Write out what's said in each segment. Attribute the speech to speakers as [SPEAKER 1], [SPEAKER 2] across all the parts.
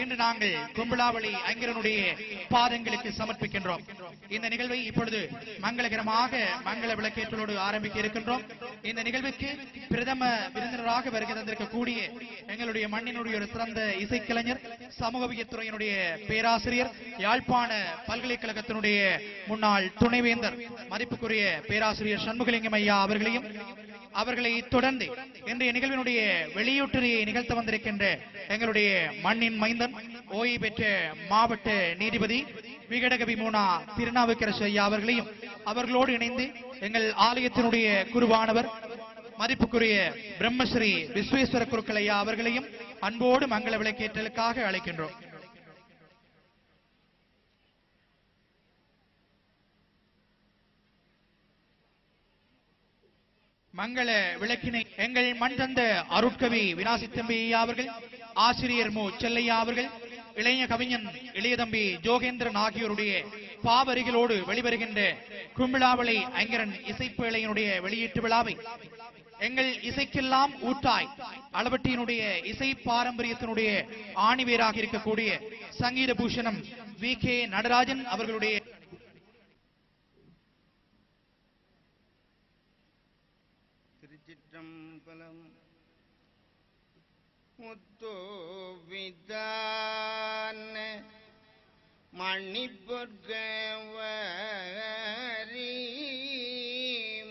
[SPEAKER 1] இன்று நாங்கள் கும்பலாவளி ஐங்கரனுடைய பாதங்களுக்கு சமர்ப்பிக்கின்றோம். இந்த நிகழ்வை இப்பொழுது மங்களகரமாக மங்கள விளக்கேற்றலோடு ஆரம்பிக்க இருக்கின்றோம். இந்த நிகழ்வுக்கு பிரதம விருந்தினராக வருகை தந்திருக்கக்கூடிய எங்களுடைய மண்ணினுடைய ஒரு சிறந்த இசைக்கலைஞர் சமூகவியத்துறையினுடைய பேராசிரியர் யாழ்ப்பாண பல்கலைக்கழகத்தினுடைய முன்னாள் துணைவேந்தர் மதிப்புக்குரிய பேராசிரியர் சண்முகலிங்கம் ஐயா அவர்களையும் அவர்களை தொடர்ந்து இன்றைய நிகழ்வினுடைய வெளியூட்டுரையை நிகழ்த்த வந்திருக்கின்ற எங்களுடைய மண்ணின் மைந்தன் ஓய்வு பெற்ற மாவட்ட நீதிபதி விகடகவி மூனா திருநாவுக்கரசு ஐயா அவர்களையும் அவர்களோடு இணைந்து எங்கள் ஆலயத்தினுடைய குருவானவர் மதிப்புக்குரிய பிரம்மஸ்ரீ விஸ்வேஸ்வர குருக்கள் ஐயா அவர்களையும் அன்போடு மங்கள விளக்கேற்றலுக்காக அழைக்கின்றோம். மங்கள விளக்கினை எங்கள் மண் தந்த அருட்கவி வினாசித்தம்பி அவர்கள் ஆசிரியர் மு. செல்லையா அவர்கள் இளைய கவிஞன் இளையதம்பி ஜோகேந்திரன் ஆகியோருடைய பாவரிகளோடு வெளிவருகின்ற கும்பிழாவளி ஐங்கரன் இசைப்பேழையினுடைய வெளியீட்டு விழாவை எங்கள் இசைக்கெல்லாம் ஊட்டாய் அளவட்டியினுடைய இசை பாரம்பரியத்தினுடைய ஆணிவேராக இருக்கக்கூடிய சங்கீத பூஷணம் வி. கே. நடராஜன் அவர்களுடைய
[SPEAKER 2] திருச்சிற்றம்பலம் முத்தோவிதான மணிப்பொற்கவரி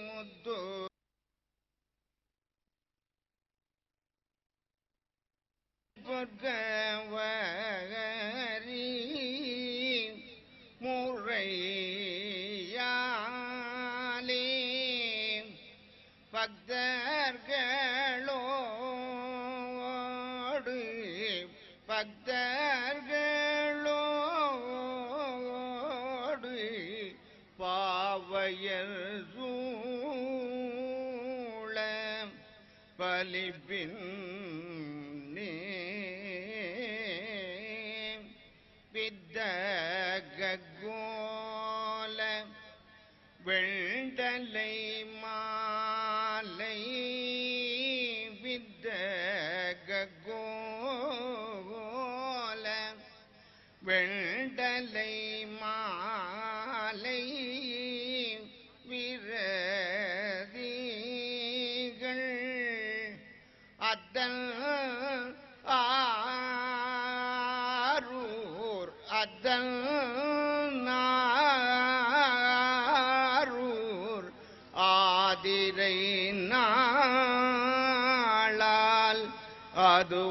[SPEAKER 2] முத்தோ பொற்கவரி பக்தர்களோடு பாவையர் சூழ பலிபின் வித்தகோல வெள்ள வெண்டலை மாலை விரதிகள் அத்தன் ஆரூர் அத்தன் நாரூர் ஆதிரை நாளால் அது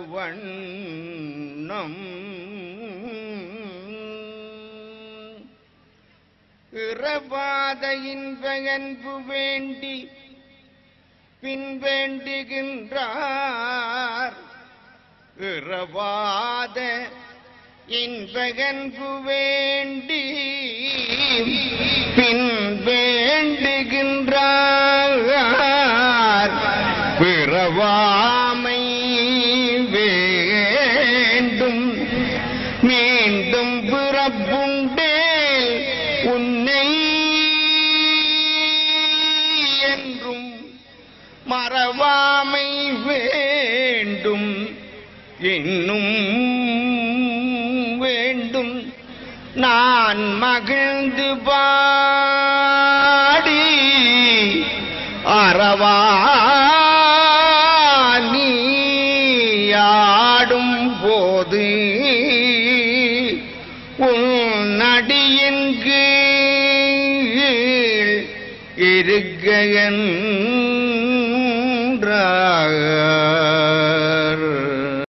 [SPEAKER 2] வண்ணம் இறவாத இன்பகன்பு வேண்டி பின்வேண்டுகின்றார். இறவாத இன்பகன்பு வேண்டி பின்வேண்டுகின்றார். பிறவாமை வேண்டும். மீண்டும் பிறப்புண்டேல் உன் மறவாமை வேண்டும். இன்னும் வேண்டும். நான் மகிழ்ந்து பாடி அறவா நீயாடும் போது உன் அடியின் கீழ் இருக்க